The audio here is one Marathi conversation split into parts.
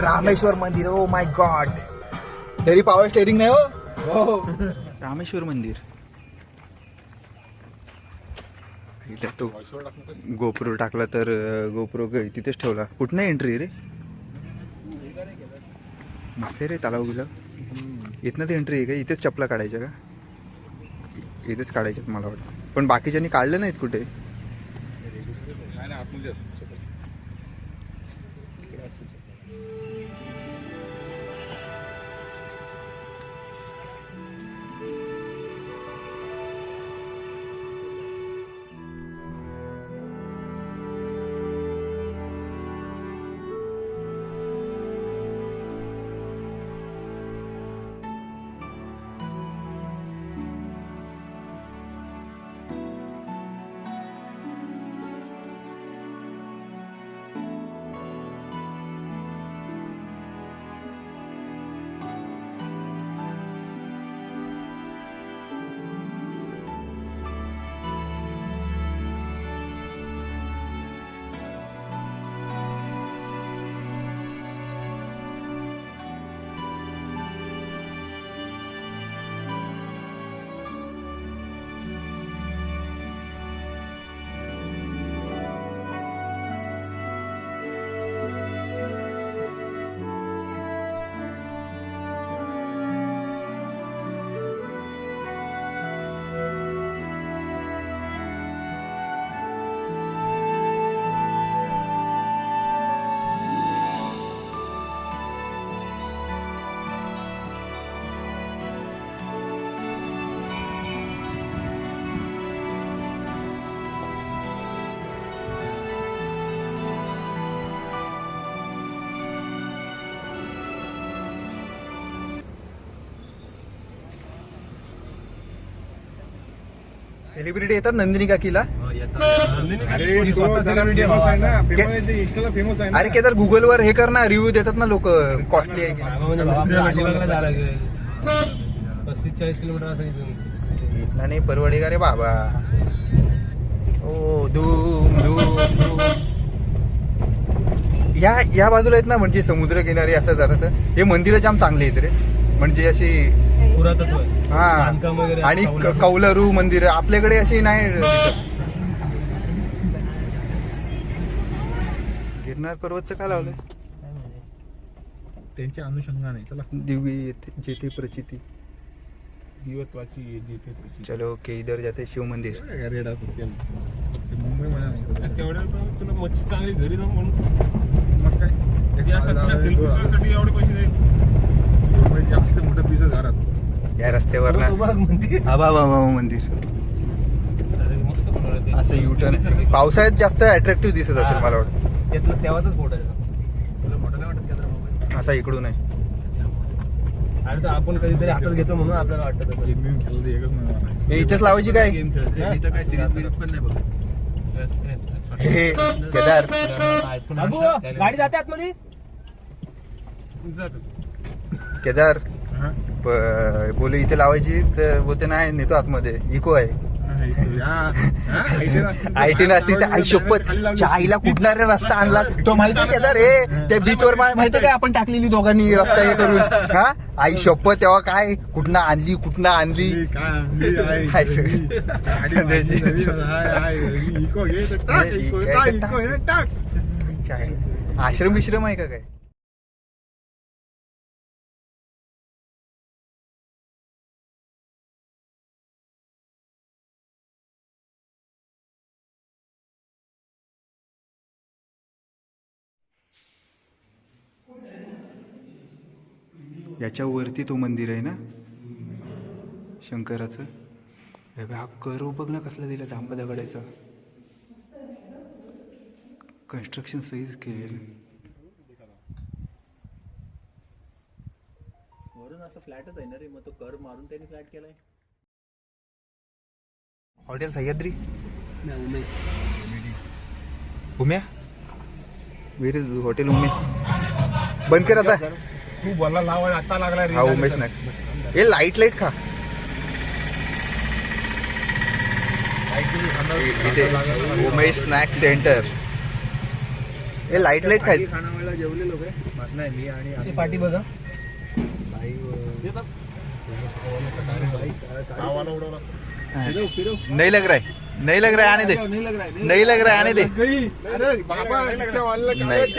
रामेश्वर मंदिर ओ माय गॉड तरी पॉवर स्टेरिंग नाही हो. रामेश्वर मंदिर. तो गोप्रो टाकला तर गोप्रो तिथेच ठेवला. कुठनं एंट्री रे? मस्त आहे रे तलाव गेलं. इथनं ते एंट्री आहे का? इथेच चपला काढायच्या का? इथेच काढायच्यात मला वाटतं. पण बाकीच्यांनी काढलं नाहीत कुठे? सेलिब्रिटी येतात नंदिनी काकीला. अरे तो जरा famous आहे ना फेमस आहे ते इंस्टाला फेमस आहे ना. अरे केदार गुगल वर हे कर ना रिव्ह्यू देतात ना लोक कॉस्टली आहे की नाही. पस्तीस चाळीस किलोमीटर असं इथून. इथला नाही परवडे का रे बाबा. ओ धूम धूम धूम. या या बाजूला आहेत ना म्हणजे समुद्र किनारी असं जरासं. हे मंदिरं जाम चांगले आहेत रे. म्हणजे अशी पुरातत्व आहे. हा बांधकाम वगैरे आणि कौलारू. क- कौलारू मंदिर आपल्याकडे अशी नाही. गिरनार पर्वतचं का लावलंय त्यांच्या अनुषंगाने चला दिव्य येथे- जेथे प्रचिती दिवत्वाची जिथे तुझी. चलो ओके इधर जाते शिव मंदिर काय रेडा होते. ते मुंबईमध्ये नाही. तेवढ्या पण तुला मच्छी चांगली घरी जाऊन म्हणून मग काय एवढे पैसे नाही मुंबईत जास्त मोठं पीस घरात या रस्त्यावर ना बघ मंदिर. आबा बाबा मंदिर. अरे, मस्त बनवलं ते. असं युटर्न पावसाळ्यात जास्त अट्रॅक्टिव्ह दिसत असेल मला वाटतं. त्यातलं तेव्हाच फोटो? असा इकडून आहे. अरे तर आपण कधीतरी हातात घेतो म्हणून आपल्याला वाटतं. हे इथेच लावायची काय? हे? केदार. बाबू, गाडी जाते आतमध्ये? केदार? प- बोलू इथे लावायची तर बोलते नाही नेतो आतमध्ये इको आहे नसती तर आयटी नसती तर आई शपथ. च्या आईला कुठणारे रस्ता आणला तो माहितीये केदार हे त्या बीच वर माहितीये काय आपण टाकलेली दोघांनी रस्ता हे करून हा आई शपथ तेव्हा काय कुठनं आणली कुठनं आणली मी काय आणली आहे, हाय. घरी. गाडी माझी नवीन आहे, आहे. इको घे तर टाक, इको टाक, इको हे, टाक. च्या आई. आश्रम विश्रम आहे का काय याच्यावरती तो मंदिर आहे ना? शंकराचं? हे हा करो बघ ना कसला दिला तांबा दगडाचा. कन्स्ट्रक्शन सहीच केलेलं. वरून असं फ्लॅटच आहे ना रे मग तो कर मारून त्यांनी फ्लॅट केलाय. हॉटेल सह्याद्री? उम्या वेर हॉटेल उम्या बंद कर आता. तू बोलला लाव आता लागला रे. हा उमेश नाईक हे लाइट लाइट खा. इथे उमेश स्नॅक सेंटर हे लाइट लाइट खाय. खानावळला जेवले लोक नाही मी आणि पाठी बघा. नहीं लग रहा है. नहीं लग रहा है आने दे। नहीं लग रहा है आने दे। नाही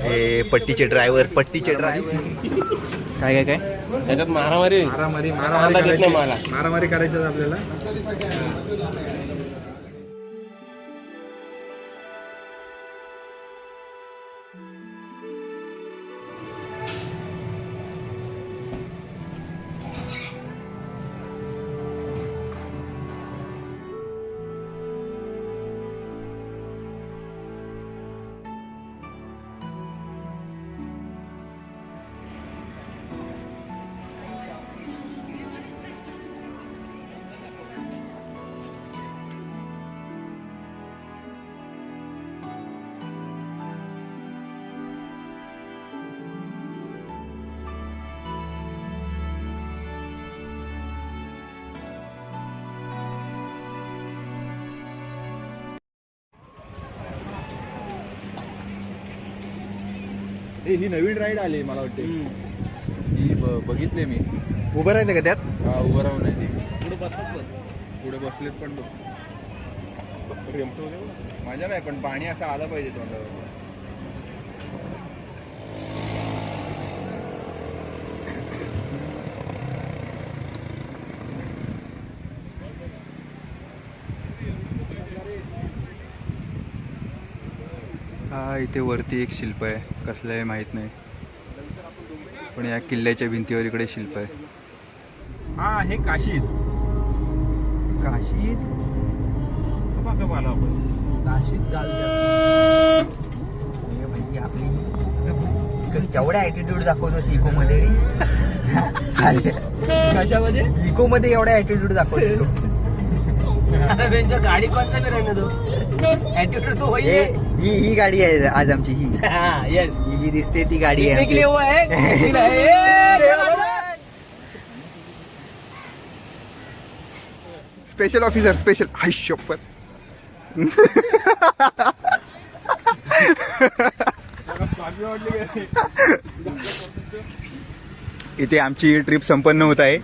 हे। पट्टीचे ड्रायव्हर पट्टीचे ड्रायव्हर काय काय काय? त्याच्यात मारामारी मारामारी. मारामारी करायचं आपल्याला. ही नवीन राईड आली मला वाटते. ही ब- बघितली मी. उभं राहते का त्यात? हा उभं राहून आहे ती. पुढे बसतात पण. पुढे बसलेत पण बघ. माझ्या नाही पण पाणी असं आलं पाहिजे तोंडावर. हा इथे वरती एक शिल्प आहे. कसलं आहे माहीत नाही. पण या किल्ल्याच्या भिंतीवर इकडे शिल्प आहे. हा हे काशीद. बघा आलो आपण. नाशिक आपली केवढा ऍटिट्यूड दाखवतोस इको मध्ये कशामध्ये? इको मध्ये एवढा ऍटिट्यूड दाखवतो. गाडी कोणता राहिला तो ऍटिट्यूड तो वही हे है। ही ही गाडी आहे आज आमची ही। हाँ यस ही जी दिसते ती गाडी आहे निकले आमची. हुआ है निकला है। स्पेशल ऑफिसर स्पेशल हाय शपथ इथे आमची ट्रिप संपन्न होत आहे.